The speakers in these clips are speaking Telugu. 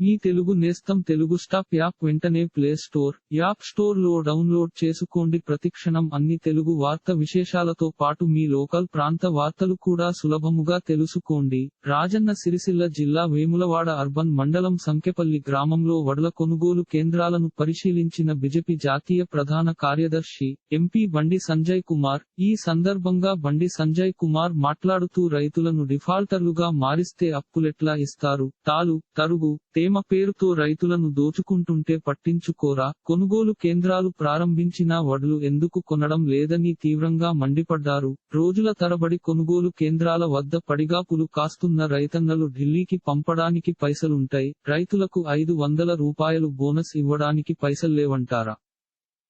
మీ తెలుగు నేస్తం తెలుగు స్టాప్ యాప్ వెంటనే ప్లే స్టోర్ యాప్ స్టోర్లో డౌన్లోడ్ చేసుకోండి. ప్రతిక్షణం అన్ని తెలుగు వార్త విశేషాలతో పాటు మీ లోకల్ ప్రాంత వార్తలు కూడా సులభముగా తెలుసుకోండి. రాజన్న సిరిసిల్ల జిల్లా వేములవాడ అర్బన్ మండలం సంకెపల్లి గ్రామంలో వడల కొనుగోలు కేంద్రాలను పరిశీలించిన బిజెపి జాతీయ ప్రధాన కార్యదర్శి ఎంపీ బండి సంజయ్ కుమార్ ఈ సందర్భంగా బండి సంజయ్ కుమార్ మాట్లాడుతూ రైతులను డిఫాల్టర్లుగా మారిస్తే అప్పులెట్లా ఇస్తారు? తాలు తరుగు తేమ పేరుతో రైతులను దోచుకుంటుంటే పట్టించుకోరా? కొనుగోలు కేంద్రాలు ప్రారంభించినా వడ్లు ఎందుకు కొనడం లేదని తీవ్రంగా మండిపడ్డారు. రోజుల తరబడి కొనుగోలు కేంద్రాల వద్ద పడిగాపులు కాస్తున్న రైతన్నలు ఢిల్లీకి పంపడానికి పైసలుంటాయి. రైతులకు ఐదు వందల రూపాయలు బోనస్ ఇవ్వడానికి పైసల్లేవంటారా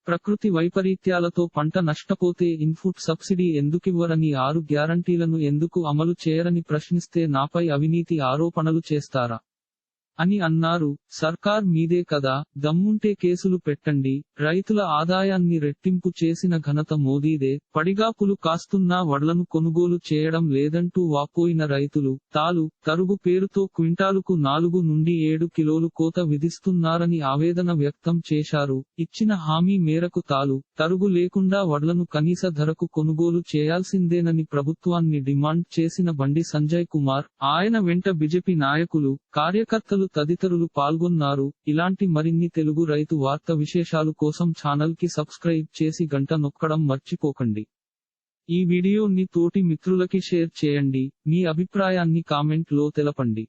ప్రకృతి వైపరీత్యాలతో పంట నష్టపోతే ఇన్పుట్ సబ్సిడీ ఎందుకివ్వరని ఆరు గ్యారంటీలను ఎందుకు అమలు చేయరని ప్రశ్నిస్తే నాపై అవినీతి ఆరోపణలు చేస్తారా? అని అన్నారు. సర్కార్ మీదే కదా దమ్ముంటే కేసులు పెట్టండి రైతుల ఆదాయాన్ని రెట్టింపు చేసిన ఘనత మోదీదే. పడిగాపులు కాస్తున్నా వడ్లను కొనుగోలు చేయడం లేదంటూ వాపోయిన రైతులు తాలు తరుగు పేరుతో క్వింటాలుకు నాలుగు నుండి ఏడు కిలోలు కోత విధిస్తున్నారని ఆవేదన వ్యక్తం చేశారు. ఇచ్చిన హామీ మేరకు తాలు తరుగు లేకుండా వడ్లను కనీస ధరకు కొనుగోలు చేయాల్సిందేనని ప్రభుత్వాన్ని డిమాండ్ చేసిన బండి సంజయ్ కుమార్ ఆయన వెంట బిజెపి నాయకులు కార్యకర్తలు తదితరులు పాల్గొన్నారు. ఇలాంటి మరిన్ని తెలుగు రైతు వార్త విశేషాలు కోసం ఛానల్కి సబ్స్క్రైబ్ చేసి గంట నొక్కడం మర్చిపోకండి. ఈ వీడియోని తోటి మిత్రులకి షేర్ చేయండి. మీ అభిప్రాయాన్ని కామెంట్లో తెలపండి.